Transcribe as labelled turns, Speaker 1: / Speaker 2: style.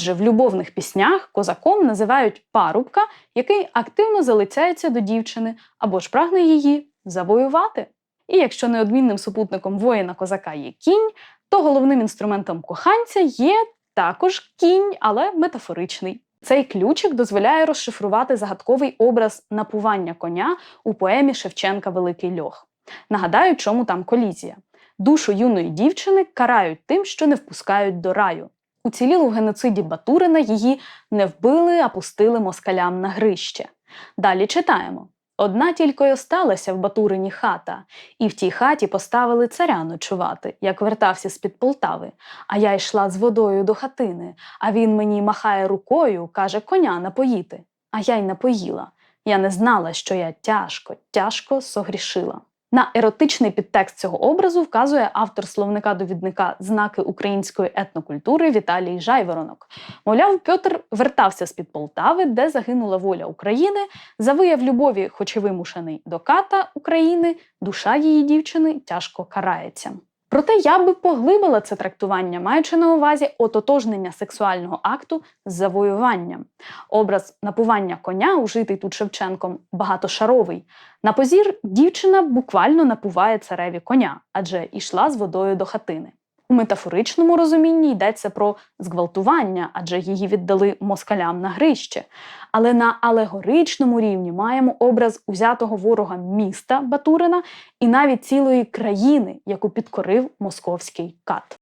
Speaker 1: Отже, в любовних піснях козаком називають парубка, який активно залицяється до дівчини або ж прагне її завоювати. І якщо неодмінним супутником воїна козака є кінь, то головним інструментом коханця є також кінь, але метафоричний. Цей ключик дозволяє розшифрувати загадковий образ напування коня у поемі Шевченка Великий льох. Нагадаю, чому там колізія. Душу юної дівчини карають тим, що не впускають до раю. Уцілілу в геноциді Батурина її не вбили, а пустили москалям на грище. Далі читаємо. Одна тільки й осталася в Батурині хата, і в тій хаті поставили царя ночувати, як вертався з-під Полтави. А я йшла з водою до хатини, а він мені махає рукою, каже коня напоїти. А я й напоїла. Я не знала, що я тяжко, тяжко согрішила. На еротичний підтекст цього образу вказує автор словника-довідника знаки української етнокультури Віталій Жайворонок. Мовляв, Пьотр вертався з-під Полтави, де загинула воля України, за вияв любові, хоч і вимушений до ката України, душа її дівчини тяжко карається. Проте я би поглибила це трактування, маючи на увазі ототожнення сексуального акту з завоюванням. Образ напування коня, ужитий тут Шевченком, багатошаровий. На позір дівчина буквально напуває цареві коня, адже йшла з водою до хатини. У метафоричному розумінні йдеться про зґвалтування, адже її віддали москалям на грище. Але на алегоричному рівні маємо образ узятого ворога міста Батурина і навіть цілої країни, яку підкорив московський кат.